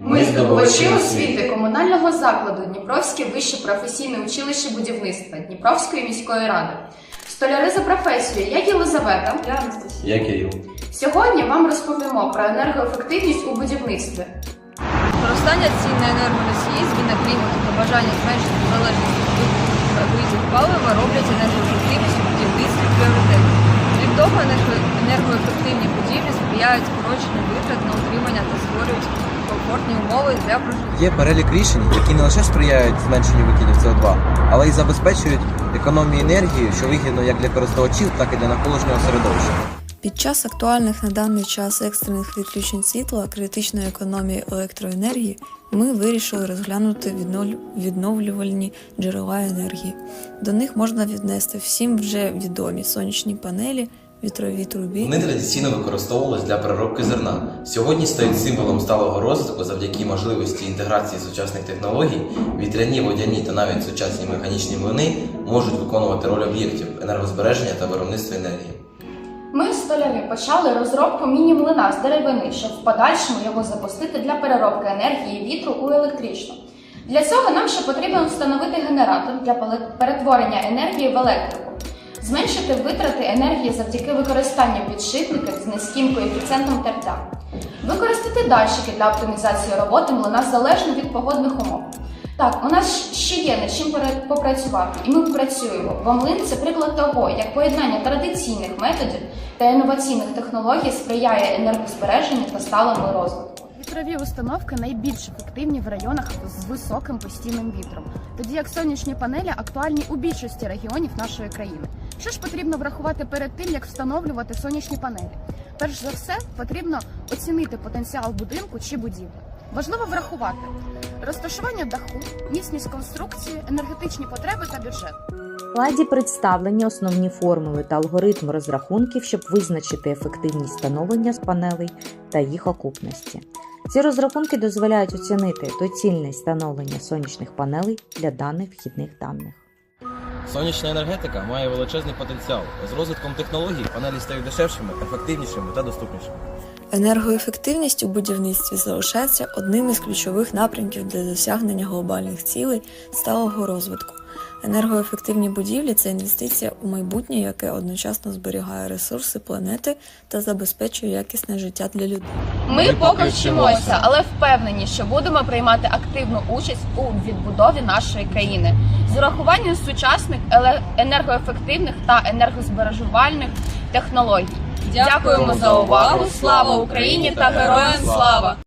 Ми здобувачі освіти комунального закладу Дніпровське вище професійне училище будівництва Дніпровської міської ради. Столяри за професією, як Єлизавета. Я Анастасія. Я Кирил. Сьогодні вам розповімо про енергоефективність у будівництві. Зростання цін на енергоносії, зміна клімату та бажання зменшити залежність від видів палива роблять енергоефективність у будівництві пріоритетом. Крім того, енерго- енергоефективні будівлі сприяють скороченню витрат на утримання та створюють комфортні умови для прожиття. Є перелік рішень, які не лише сприяють зменшенню викидів СО2, але й забезпечують економію енергії, що вигідно як для користувачів, так і для навколишнього середовища. Під час актуальних на даний час екстрених відключень світла критичної економії електроенергії ми вирішили розглянути відновлювальні джерела енергії. До них можна віднести всім вже відомі сонячні панелі, вітрові трубі. Вони традиційно використовувалися для переробки зерна. Сьогодні стають символом сталого розвитку завдяки можливості інтеграції сучасних технологій. Вітряні, водяні та навіть сучасні механічні млини можуть виконувати роль об'єктів енергозбереження та виробництва енергії. Ми, столярі, почали розробку міні-млина з деревини, щоб в подальшому його запустити для переробки енергії вітру у електричну. Для цього нам ще потрібно встановити генератор для перетворення енергії в електрику, зменшити витрати енергії завдяки використанню підшипників з низьким коефіцієнтом тертя, використати датчики для оптимізації роботи млина залежно від погодних умов. Так, у нас ще є над чим попрацювати, і ми працюємо. Бо млин це приклад того, як поєднання традиційних методів та інноваційних технологій сприяє енергозбереженню та сталому розвитку. Вітрові установки найбільш ефективні в районах з високим постійним вітром, тоді як сонячні панелі актуальні у більшості регіонів нашої країни. Що ж потрібно врахувати перед тим, як встановлювати сонячні панелі? Перш за все, потрібно оцінити потенціал будинку чи будівлі. Важливо врахувати розташування даху, міцність конструкції, енергетичні потреби та бюджет. Ладі представлені основні формули та алгоритм розрахунків, щоб визначити ефективність встановлення з панелей та їх окупності. Ці розрахунки дозволяють оцінити доцільність встановлення сонячних панелей для даних вхідних даних. Сонячна енергетика має величезний потенціал. З розвитком технологій панелі стають дешевшими, ефективнішими та доступнішими. Енергоефективність у будівництві залишається одним із ключових напрямків для досягнення глобальних цілей сталого розвитку. Енергоефективні будівлі це інвестиція у майбутнє, яке одночасно зберігає ресурси планети та забезпечує якісне життя для людей. Ми поки вчимося, але впевнені, що будемо приймати активну участь у відбудові нашої країни з урахуванням сучасних енергоефективних та енергозбережувальних технологій. Дякуємо за увагу! Слава Україні та героям слава!